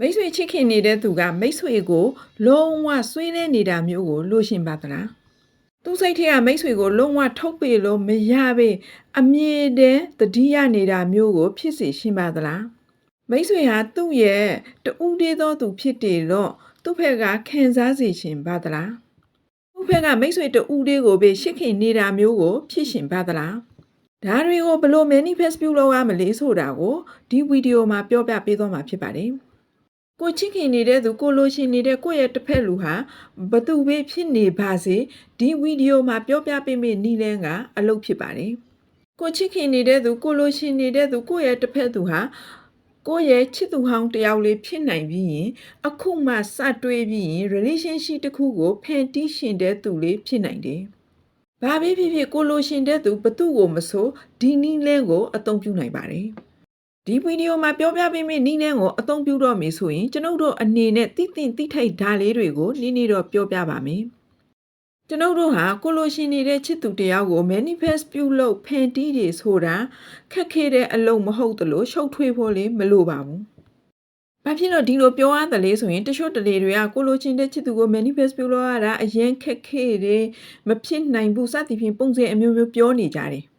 မိတ်ဆွေချစ်ခင်နေတဲ့သူကမိတ်ဆွေကိုလုံးဝဆွေးနေနေတာမျိုးကိုလိုရှင်ပါသလားသူစိတ်ထဲကမိတ်ဆွေကိုလုံးဝထုတ်ပေလို့မရပေအမြင်တဲ့တတိယနေတာမျိုးကို ဖြစ်စေရှင်ပါသလားမိတ်ဆွေဟာသူ့ရဲ့တူးသေးသောသူဖြစ်တယ်တော့သူ့ဖက်ကခံစားစေရှင်ပါသလားသူ့ဖက်ကမိတ်ဆွေတူးသေးကိုပဲရှစ်ခင်နေတာမျိုးကို ဖြစ်ရှင်ပါသလားဒါတွေကိုဘယ်လို manifest ပြုလုပ်ရမလဲဆိုတာကိုဒီဗီဒီယိုမှာပြောပြပေးသွားမှာဖြစ်ပါတယ် ကိုချစ်ခင်နေတဲ့သူကိုလိုချင်နေတဲ့ကိုယ့်ရဲ့တစ်ဖက်လူဟာဘသူပဲဖြစ်နေပါစေဒီဗီဒီယိုမှာပြောပြပေးမယ့်နီလန်းကအလုပ်ဖြစ်ပါတယ်။ကိုချစ်ခင်နေတဲ့သူကိုလိုချင်နေတဲ့သူကိုယ့်ရဲ့တစ်ဖက်သူဟာကိုယ့်ရဲ့ချစ်သူဟောင်းတစ်ယောက်လေးဖြစ်နိုင်ပြီးရင်အခုမှစတွေးပြီးရင် relationship တစ်ခုကိုဖန်တီးရှင်တဲ့သူလေးဖြစ်နိုင်တယ်။ဘာပဲဖြစ်ဖြစ်ကိုလိုချင်တဲ့သူဘသူ့ကိုမဆိုဒီနီလန်းကိုအသုံးပြုနိုင်ပါတယ်။ ဒီဗီဒီယိုမှာပြောပြပေးမယ့်နည်းလမ်းကိုအသုံးပြုတော့မယ်ဆိုရင်ကျွန်ုပ်တို့အနေနဲ့တိတိတိထိုက်ဓာတ်လေးတွေကိုနည်းနည်းတော့ပြောပြပါမယ်။ကျွန်ုပ်တို့ဟာကိုလိုရှင်နေတဲ့ချစ်သူတစ်ယောက်ကို manifest ပြုလုပ်ဖန်တီးတယ်ဆိုတာခက်ခဲတဲ့အလုပ်မဟုတ်သလိုရှုပ်ထွေးဖို့လည်းမလိုပါဘူး။ဘာဖြစ်လို့ဒီလိုပြောရတယ်လဲဆိုရင်တချို့တလေတွေကကိုလိုချင်တဲ့ချစ်သူကို manifest ပြုလုပ်ရတာအရင်ခက်ခဲတယ်မဖြစ်နိုင်ဘူးစသဖြင့်ပုံစံအမျိုးမျိုးပြောနေကြတယ်။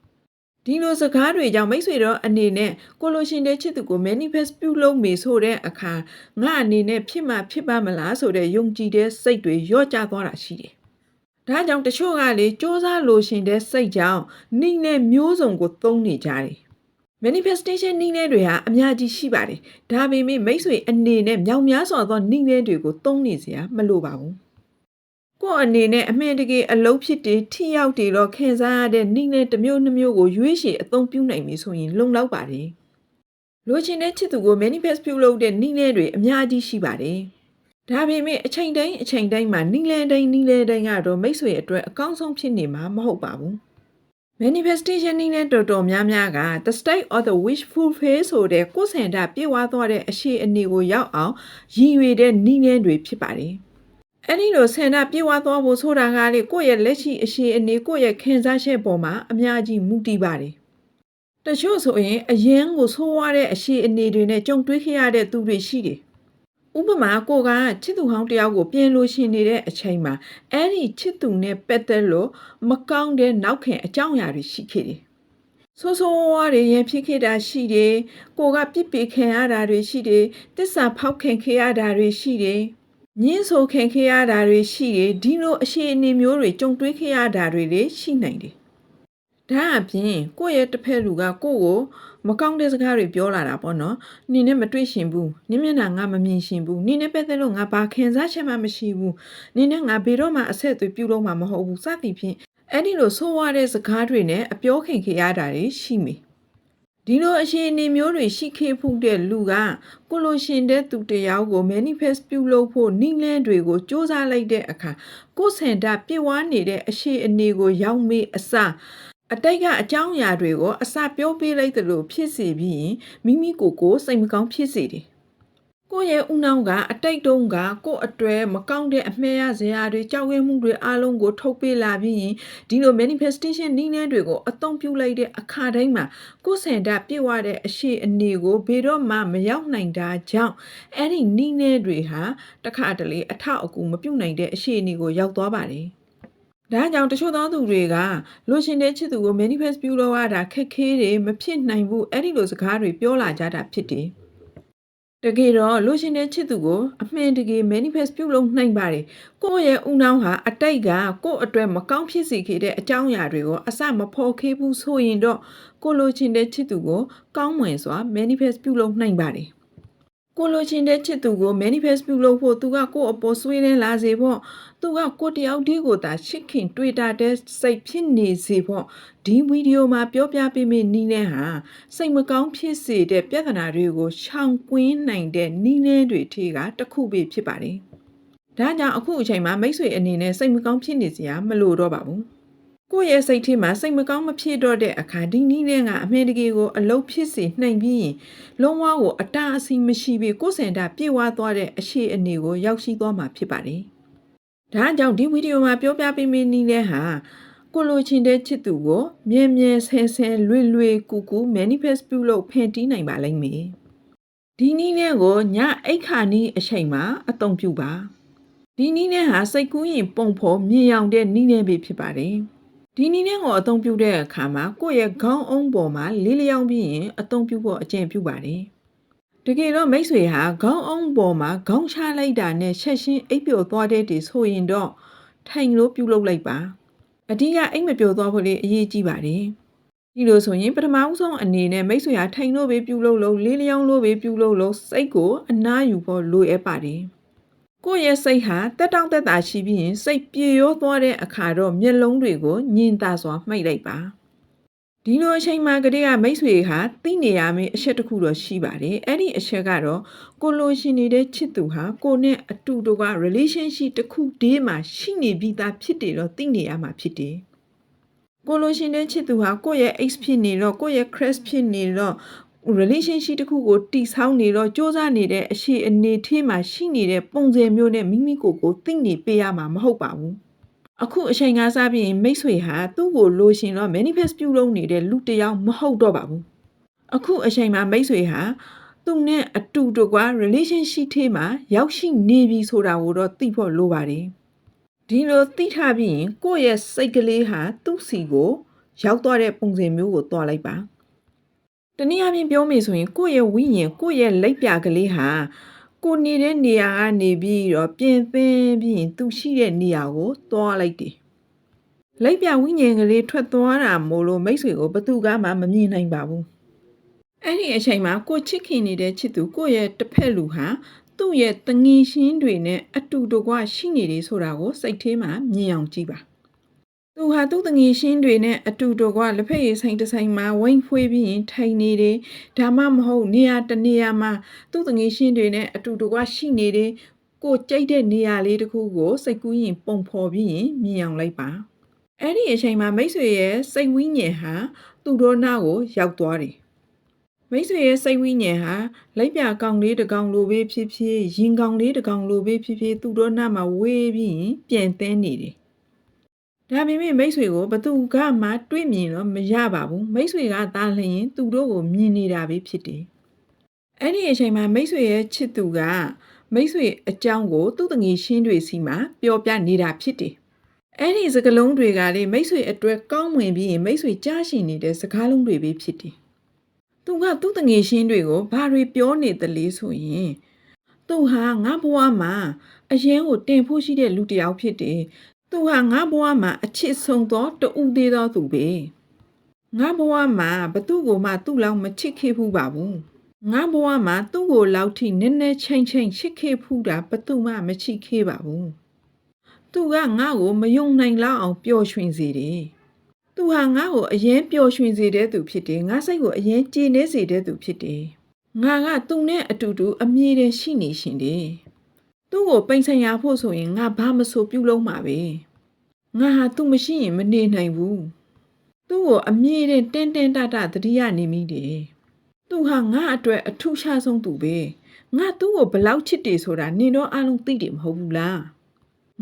ဒီလိုစကားတွေကြောင့်မိတ်ဆွေတော့အနေနဲ့ကိုလိုရှင်တဲ့ချစ်သူကို manifest ပြုလုပ်မေဆိုတဲ့အခါငါအနေနဲ့ဖြစ်မှဖြစ်ပါမလားဆိုတဲ့ယုံကြည်တဲ့စိတ်တွေရော့ကျသွားတာရှိတယ်။ဒါကြောင့်တချို့ကလေစ조사လိုရှင်တဲ့စိတ်ကြောင့်နှိမ့်နဲ့မျိုးစုံကိုသုံးနေကြတယ်။ manifestation နှိမ့်နဲ့တွေဟာအများကြီးရှိပါတယ်။ဒါပေမဲ့မိတ်ဆွေအနေနဲ့မြောင်များစွာသောနှိမ့်နဲ့တွေကိုသုံးနေစရာမလိုပါဘူး။ ကိုယ့်အနေနဲ့အမှန်တကယ်အလုံးဖြစ်တယ်ထိရောက်တယ်တော့ခံစားရတဲ့နှိမ့်နဲ့တစ်မျိုးနှမျိုးကိုရွေးချယ်အသုံးပြုနိုင်ပြီဆိုရင်လုံလောက်ပါတယ်။လိုချင်တဲ့ချစ်သူကို manifest ပြုလုပ်တဲ့နှိမ့်နဲ့တွေအများကြီးရှိပါတယ်။ဒါပေမဲ့အချိန်တိုင်းအချိန်တိုင်းမှာနှိမ့်လဲတိုင်းနှိမ့်လဲတိုင်းကတော့မိတ်ဆွေအတွက်အကောင်းဆုံးဖြစ်နေမှာမဟုတ်ပါဘူး။ manifestation နည်းနဲ့တော်တော်များများက the state of the wish fulfill ဆိုတဲ့ကိုယ်ဆန္ဒပြေဝသွားတဲ့အရှိအနေကိုရောက်အောင်ရည်ရွယ်တဲ့နည်းနဲ့တွေဖြစ်ပါတယ်။ အဲ့ဒီလိုဆန္ဒပြေဝသွားဖို့ဆိုတာကလေကိုယ့်ရဲ့လက်ရှိအရှိအနေကိုယ့်ရဲ့ခံစားချက်ပေါ်မှာအများကြီးမူတည်ပါတယ်။တချို့ဆိုရင်အရင်ကိုဆိုးဝါးတဲ့အရှိအနေတွေနဲ့ကြုံတွေ့ခဲ့ရတဲ့သူတွေရှိတယ်။ဥပမာကိုကချစ်သူဟောင်းတယောက်ကိုပြန်လို့ရှိနေတဲ့အချိန်မှာအဲ့ဒီချစ်သူနဲ့ပတ်သက်လို့မကောင်းတဲ့နောက်ခံအကြောင်းအရာတွေရှိခဲ့တယ်။ဆိုးဆိုးဝါးဝါးတွေရင်ဖြစ်ခဲ့တာရှိတယ်။ကိုကပြစ်ပေခံရတာတွေရှိတယ်။တစ္ဆာဖောက်ခံခဲ့ရတာတွေရှိတယ်။ ညှင်းဆိုခံခဲ့ရတာတွေရှိတယ်။ဒီလိုအခြေအနေမျိုးတွေကြုံတွေ့ခဲ့ရတာတွေလည်းရှိနိုင်တယ်။ဒါအပြင်ကိုယ့်ရဲ့တစ်ဖက်လူကကိုယ့်ကိုမကောင်းတဲ့စကားတွေပြောလာတာပေါ့နော်။နင်းနဲ့မတွေ့ရှင်ဘူး။နင်းမျက်နှာငါမမြင်ရှင်ဘူး။နင်းနဲ့ပတ်သက်လို့ငါဘာခံစားချက်မှမရှိဘူး။နင်းနဲ့ငါဘယ်တော့မှအဆက်အသွယ်ပြုလုပ်မှာမဟုတ်ဘူး။စသည်ဖြင့်အဲ့ဒီလိုဆိုးဝါးတဲ့စကားတွေနဲ့အပြောခင်ခဲ့ရတာတွေရှိမိ။ ဒီလိုအခြေအနေမျိုးတွေရှိခဲ့ဖို့တဲ့လူကကိုလိုရှင်တဲ့သူတစ်ယောက်ကို manifest ပြုလုပ်ဖို့နည်းလမ်းတွေကိုစ조사လိုက်တဲ့အခါကိုယ်ဆန္ဒပြည့်ဝနေတဲ့အရှိအနေကိုရောက်မေးအစအတိတ်ကအကြောင်းအရာတွေကိုအစပြောပေးလိုက်သလိုဖြစ်စေပြီးရင်မိမိကိုယ်ကိုစိတ်မကောင်းဖြစ်စေတယ်။ ကိုယ့်ရဲ့ဦးနှောင်းကအတိတ်တုန်းကကိုယ့်အတွဲမကောင်းတဲ့အမှဲရစရာတွေကြောက်ရွံ့မှုတွေအလုံးကိုထုတ်ပေးလာပြီးရင်ဒီလို manifestation နည်းလမ်းတွေကိုအသုံးပြုလိုက်တဲ့အခါတိုင်းမှာကိုယ်ဆန္ဒပြည့်ဝတဲ့အရှိအနေကိုဘယ်တော့မှမရောက်နိုင်တာကြောင့်အဲ့ဒီနည်းလမ်းတွေဟာတစ်ခါတလေအထောက်အကူမပြုတ်နိုင်တဲ့အရှိအနေကိုရောက်သွားပါတယ်။ဒါကြောင့်တချို့သောသူတွေကလိုချင်တဲ့ချစ်သူကို manifest ပြုလုပ်ရတာခက်ခဲတယ်မဖြစ်နိုင်ဘူးအဲ့ဒီလိုစကားတွေပြောလာကြတာဖြစ်တယ်။ တကယ်တော့လိုချင်တဲ့ချစ်သူကိုအမှန်တကယ် manifest ပြုလုပ်နိုင်ပါတယ်။ကိုယ့်ရဲ့ဦးနှောင်းဟာအတိတ်ကကိုယ့်အတွက်မကောင်းဖြစ်စေခဲ့တဲ့အကြောင်းအရာတွေကိုအစမဖော်ခဲ့ဘူးဆိုရင်တော့ကိုလိုချင်တဲ့ချစ်သူကိုကောင်းမွန်စွာ manifest ပြုလုပ်နိုင်ပါတယ်။ ကိုလိုချင်တဲ့ချစ်သူကို manifest ပြုလုပ်ဖို့သူကကိုယ့်အပေါ်ဆွေးနေလာစေဖို့သူကကိုယ့်တယောက်တည်းကိုသာချစ်ခင်တွေ့တာတဲ့စိတ်ဖြစ်နေစေဖို့ဒီဗီဒီယိုမှာပြောပြပေးမယ့်နီးလန်းဟာစိတ်မကောင်းဖြစ်စေတဲ့ပြဿနာတွေကိုရှောင်ကွင်းနိုင်တဲ့နီးလန်းတွေထဲကတစ်ခုပဲဖြစ်ပါတယ်။ဒါကြောင့်အခုအချိန်မှာမိတ်ဆွေအနေနဲ့စိတ်မကောင်းဖြစ်နေစရာမလိုတော့ပါဘူး။ ကိုယ့်ရဲ့စိတ်ထဲမှာစိတ်မကောင်းမဖြစ်တော့တဲ့အခါဒီနည်းနဲ့ကအမှန်တကယ်ကိုအလုံးဖြစ်စေနိုင်ပြီးရင်လုံးဝကိုအတားအဆီးမရှိဘဲကိုယ်စင်တာပြေဝသွားတဲ့အရှိအနေကိုရောက်ရှိသွားမှာဖြစ်ပါတယ်။ဒါကြောင့်ဒီဗီဒီယိုမှာပြောပြပေးမယ့်နည်းနဲ့ဟာကိုလိုချင်တဲ့ချစ်သူကိုမြဲမြဲဆဲဆဲလွယ်လွယ်ကူကူ manifest ပြုလုပ်ဖန်တီးနိုင်ပါလိမ့်မယ်ဒီနည်းနဲ့ကိုညအိတ်ခါနီးအချိန်မှာအသုံးပြုပါဒီနည်းနဲ့ဟာစိတ်ကူးရင်ပုံဖော်မြင်အောင်တဲ့နည်းနဲ့ပဲဖြစ်ပါတယ် ဒီနည်းနဲ့ကိုအသုံးပြုတဲ့အခါမှာကိုယ့်ရဲ့ခေါင်းအုံးပေါ်မှာလေးလျောင်းပြီးရင်အသုံးပြုဖို့အကျင့်ပြုပါတယ်တကယ်တော့မိတ်ဆွေဟာခေါင်းအုံးပေါ်မှာခေါင်းချလိုက်တာနဲ့ချက်ချင်းအိပ်ပျော်သွားတဲ့တည်ဆိုရင်တော့ထိုင်လို့ပြုတ်လုပ်လိုက်ပါအဓိကအိမ်မပျော်သွားဖို့လေးအရေးကြီးပါတယ်ဒီလိုဆိုရင်ပထမဦးဆုံးအနေနဲ့မိတ်ဆွေဟာထိုင်လို့ပဲပြုတ်လုပ်လို့လေးလျောင်းလို့ပဲပြုတ်လုပ်လို့စိတ်ကိုအနားယူဖို့လိုအပ်ပါတယ် ကိုယ့်ရဲ့စိတ်ဟာတက်တောင့်တက်တာရှိပြီးရင်စိတ်ပြေရောသွားတဲ့အခါတော့မျက်လုံးတွေကိုညင်သာစွာမှိတ်လိုက်ပါဒီလိုအချိန်မှကတည်းကမိတ်ဆွေဟာသိနေရမယ့်အချက်တစ်ခုတော့ရှိပါတယ်အဲ့ဒီအချက်ကတော့ကိုလိုရှင်နေတဲ့ချစ်သူဟာကိုနဲ့အတူတူက relationship တစ်ခုတည်းမှာရှိနေပြီးသားဖြစ်တယ်တော့သိနေရမှာဖြစ်တယ်ကိုလိုရှင်တဲ့ချစ်သူဟာကိုယ့်ရဲ့ ex ဖြစ်နေတော့ကိုယ့်ရဲ့ crush ဖြစ်နေတော့ relationship တစ်ခုကိုတိဆောင်းနေတော့စ조사နေတဲ့အရှိအနေထင်းမှာရှိနေတဲ့ပုံစံမျိုးနဲ့မိမိကိုယ်ကိုသိနေပေးရမှာမဟုတ်ပါဘူးအခုအချိန်ကစားပြီးရင်မိတ်ဆွေဟာသူ့ကိုလိုရှင်တော့ manifest ပြုလုပ်နေတဲ့လူတစ်ယောက်မဟုတ်တော့ပါဘူးအခုအချိန်မှာမိတ်ဆွေဟာသူနဲ့အတူတကွာ relationship ထဲမှာရောက်ရှိနေပြီဆိုတာကိုတော့သိဖို့လိုပါတယ်ဒီလိုသိထားပြီးရင်ကိုယ့်ရဲ့စိတ်ကလေးဟာသူ့စီကို ရောက်သွားတဲ့ပုံစံမျိုးကိုတွားလိုက်ပါ တနည်းအားဖြင့်ပြောမယ်ဆိုရင်ကိုယ့်ရဲ့ဝိညာဉ်ကိုယ့်ရဲ့လက်ပြကလေးဟာကိုနေတဲ့နေရာကနေပြီးတော့ပြင်သင်းပြီးရင်သူရှိတဲ့နေရာကိုသွားလိုက်တယ်။လက်ပြဝိညာဉ်ကလေးထွက်သွားတာမို့လို့မိတ်ဆွေကိုဘသူကမှမမြင်နိုင်ပါဘူး။အဲ့ဒီအချိန်မှာကိုချစ်ခင်နေတဲ့ချစ်သူကိုယ့်ရဲ့တစ်ဖက်လူဟာသူ့ရဲ့တငီရှင်းတွေနဲ့အတူတကွရှိနေတယ်ဆိုတာကိုစိတ်ထဲမှာမြင်အောင်ကြည့်ပါ။ သူဟာသူ့တငယ်ရှင်းတွေနဲ့အတူတကွလက်ဖက်ရည်ဆိုင်တစ်ဆိုင်မှာဝိုင်းဖွေးပြီးရင်ထိုင်နေတယ်ဒါမှမဟုတ်နေရာတစ်နေရာမှာသူ့တငယ်ရှင်းတွေနဲ့အတူတကွရှိနေတယ်ကိုကြိုက်တဲ့နေရာလေးတစ်ခုကိုစိတ်ကူးရင်ပုံဖော်ပြီးရင်မြင်အောင်လိုက်ပါအဲ့ဒီအချိန်မှာမိတ်ဆွေရဲ့စိတ်ဝိညာဉ်ဟာသူ့တို့နာကိုရောက်သွားတယ်မိတ်ဆွေရဲ့စိတ်ဝိညာဉ်ဟာလက်ပြကောင်လေးတစ်ကောင်လိုပဲဖြစ်ဖြစ်ရင်ကောင်လေးတစ်ကောင်လိုပဲဖြစ်ဖြစ်သူ့တို့နာမှာဝေးပြီးရင်ပြန်သင်းနေတယ် ဒါပေမဲ့မိတ်ဆွေကိုဘသူကမှတွေ့မြင်တော့မရပါဘူးမိတ်ဆွေကတားလျင်သူတို့ကိုမြင်နေတာပဲဖြစ်တယ်အဲ့ဒီအချိန်မှာမိတ်ဆွေရဲ့ချစ်သူကမိတ်ဆွေအကြောင်းကိုသူ့တငယ်ရှင်းတွေစီမှာပြောပြနေတာဖြစ်တယ်အဲ့ဒီစကားလုံးတွေကလေမိတ်ဆွေအတွက်ကောင်းမွန်ပြီးရင်မိတ်ဆွေကြားရှိနေတဲ့စကားလုံးတွေပဲဖြစ်တယ်သူကသူ့တငယ်ရှင်းတွေကိုဘာတွေပြောနေသလဲဆိုရင်သူဟာငါဘဝမှာအရင်ကိုတင်ဖို့ရှိတဲ့လူတစ်ယောက်ဖြစ်တယ်။ သူဟာငါဘဝမှာအချစ်ဆုံးသောတူသေးသောသူပဲငါဘဝမှာဘသူ့ကိုမှသူ့လောက်မချစ်ခဲ့ဘူးပါဘူးငါဘဝမှာသူ့ကိုလောက်ထိနည်းနည်းချင်းချင်းချစ်ခဲ့ဖူးတာဘသူမှမချစ်ခဲ့ပါဘူးသူကငါ့ကိုမယုံနိုင်လောက်အောင်ပျော်ရွှင်စေတယ်သူဟာငါ့ကိုအရင်ပျော်ရွှင်စေတဲ့သူဖြစ်တယ်ငါစိတ်ကိုအရင်ကြည်နေစေတဲ့သူဖြစ်တယ်ငါကသူနဲ့အတူတူအမြဲတမ်းရှိနေရှင်တယ် သူ့ကိုပိန်ဆိုင်ရဖို့ဆိုရင်ငါဘာမဆိုပြုလုပ်မှာပဲငါဟာသူမရှိရင်မနေနိုင်ဘူးသူ့ကိုအမြဲတမ်းတင်းတင်းတတသတိရနေမိတယ်သူဟာငါအတွက်အထူးခြားဆုံးသူပဲငါသူ့ကိုဘယ်လောက်ချစ်တယ်ဆိုတာနင်တော့အားလုံးသိတယ်မဟုတ်ဘူးလား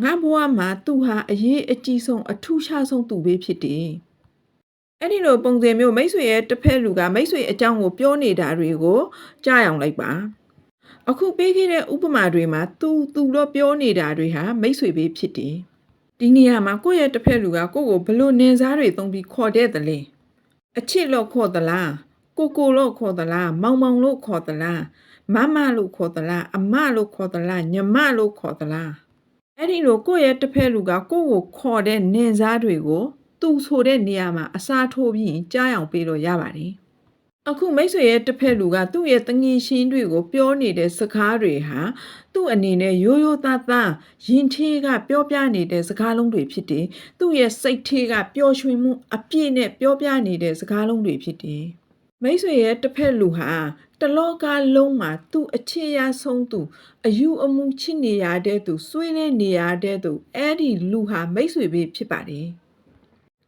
ငါဘဝမှာသူဟာအရေးအကြီးဆုံးအထူးခြားဆုံးသူပဲဖြစ်တယ်အဲ့ဒီလိုပုံစံမျိုးမိတ်ဆွေရဲ့တစ်ဖက်လူကမိတ်ဆွေအကြောင်းကိုပြောနေတာတွေကိုကြားအောင်လိုက်ပါ အခုပေးခဲ့တဲ့ဥပမာတွေမှာသူသူတော့ပြောနေတာတွေဟာမိတ်ဆွေပဲဖြစ်တယ်။ဒီနေရာမှာကိုယ့်ရဲ့တစ်ဖက်လူကကိုယ့်ကိုဘလို့နင်စားတွေသုံးပြီးခေါ်တဲ့တလဲ။အချစ်လို့ခေါ်သလား။ကိုကိုလို့ခေါ်သလား။မောင်မောင်လို့ခေါ်သလား။မမလို့ခေါ်သလား။အမလို့ခေါ်သလား။ညီမလို့ခေါ်သလား။အဲ့ဒီလိုကိုယ့်ရဲ့တစ်ဖက်လူကကိုယ့်ကိုခေါ်တဲ့နင်စားတွေကိုသူဆိုတဲ့နေရာမှာအစားထိုးပြီးရင်ကြားအောင်ပေးလို့ရပါတယ်။ အခုမိတ်ဆွေရဲ့တစ်ဖက်လူကသူ့ရဲ့တငီရှင်းတွေကိုပြောနေတဲ့စကားတွေဟာသူ့အနေနဲ့ရိုးရိုးသားသားရင်ထေးကပြောပြနေတဲ့စကားလုံးတွေဖြစ်တယ်။သူ့ရဲ့စိတ်ထေးကပျော်ရွှင်မှုအပြည့်နဲ့ပြောပြနေတဲ့စကားလုံးတွေဖြစ်တယ်။မိတ်ဆွေရဲ့တစ်ဖက်လူဟာတလောကလုံးမှာသူ့အချစ်ရဆုံးသူအယူအမှုချစ်နေရတဲ့သူဆွေးနေနေရတဲ့သူအဲ့ဒီလူဟာမိတ်ဆွေပဲဖြစ်ပါတယ်။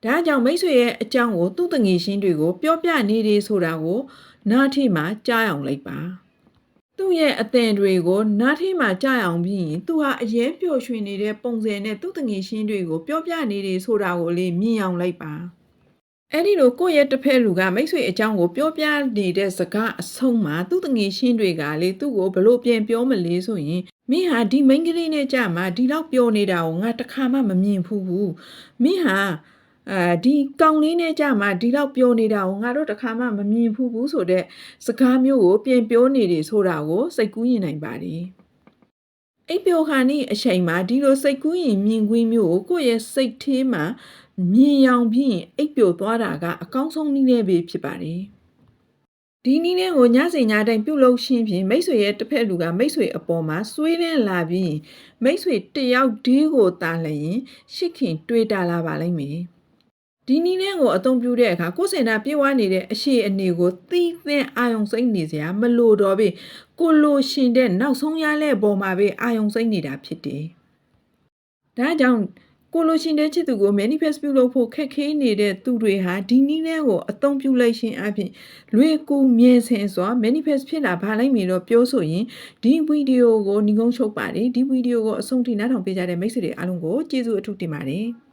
ဒါကြောင့်မိတ်ဆွေရဲ့အကြောင်းကိုသူ့တငယ်ချင်းတွေကို ပြောပြနေတယ်ဆိုတာကိုနားထိမှကြားအောင်လိုက်ပါသူ့ရဲ့အသင်တွေကိုနားထိမှကြားအောင်ပြီးရင်သူဟာအရင်ပျော်ရွှင်နေတဲ့ပုံစံနဲ့သူ့တငယ်ချင်းတွေကိုပြောပြနေတယ်ဆိုတာကိုလေမြင်အောင်လိုက်ပါအဲ့ဒီလိုကိုယ့်ရဲ့တစ်ဖက်လူကမိတ်ဆွေအကြောင်းကိုပြောပြနေတဲ့စကားအဆုံးမှာသူ့တငယ်ရှင်းတွေကလေသူ့ကိုဘလို့ပြန်ပြောမလဲဆိုရင်မင်းဟာဒီမိန်းကလေးနဲ့ကြာမှဒီလောက်ပြောနေတာကိုငါတစ်ခါမှမမြင်ဘူးဘူးမင်းဟာ အာဒီကောင်လေးနဲ့ကြာမှဒီလောက်ပြောနေတာကိုငါတို့တစ်ခါမှမမြင်ဘူးဘူးဆိုတဲ့စကားမျိုးကိုပြန်ပြောနေတယ်ဆိုတာကိုစိတ်ကူးရင်နိုင်ပါတယ်အိပ်ပျော်ခါနီးအချိန်မှာဒီလိုစိတ်ကူးရင်မြင်ကွင်းမျိုးကိုကိုယ့်ရဲ့စိတ်ထဲမှာမြင်ရောင်ပြီးရင်အိပ်ပျော်သွားတာကအကောင်းဆုံးနည်းနဲ့ပဲဖြစ်ပါတယ်။ဒီနည်းနဲ့ကိုညစဉ်ညတိုင်းပြုတ်လို့ရှင်းဖြင့်မိတ်ဆွေရဲ့တစ်ဖက်လူကမိတ်ဆွေအပေါ်မှာဆွေးနေလာပြီးရင်မိတ်ဆွေတစ်ယောက်ဒီကိုတားလျင်ရှစ်ခင် တွေးတာလာပါလိမ့်မယ်။ ဒီနည်းနဲ့ကိုအသုံးပြုတဲ့အခါကိုယ်စင်တာပြေးဝနေတဲ့အရှိအနေကိုသိသင်အာယုံစိတ်နေစရာမလိုတော့ပေကိုလိုရှင်တဲ့နောက်ဆုံးရတဲ့ပုံမှာပဲအာယုံစိတ်နေတာဖြစ်တယ်။ဒါကြောင့်ကိုလိုရှင်တဲ့ချစ်သူကို manifest ပြုလုပ်ဖို့ခက်ခဲနေတဲ့သူတွေဟာဒီနည်းနဲ့ကိုအသုံးပြုလိုက်ခြင်းအပြင်လွေကူမြင်ဆင်စွာ manifest ဖြစ်လာပါလိမ့်မည်တော့ပြောဆိုရင်ဒီဗီဒီယိုကိုညီကုန်းချုပ်ပါတယ်ဒီဗီဒီယိုကိုအဆုံးထိနားထောင်ပေးကြတဲ့မိတ်ဆွေတွေအားလုံးကိုကျေးဇူးအထူးတင်ပါတယ်။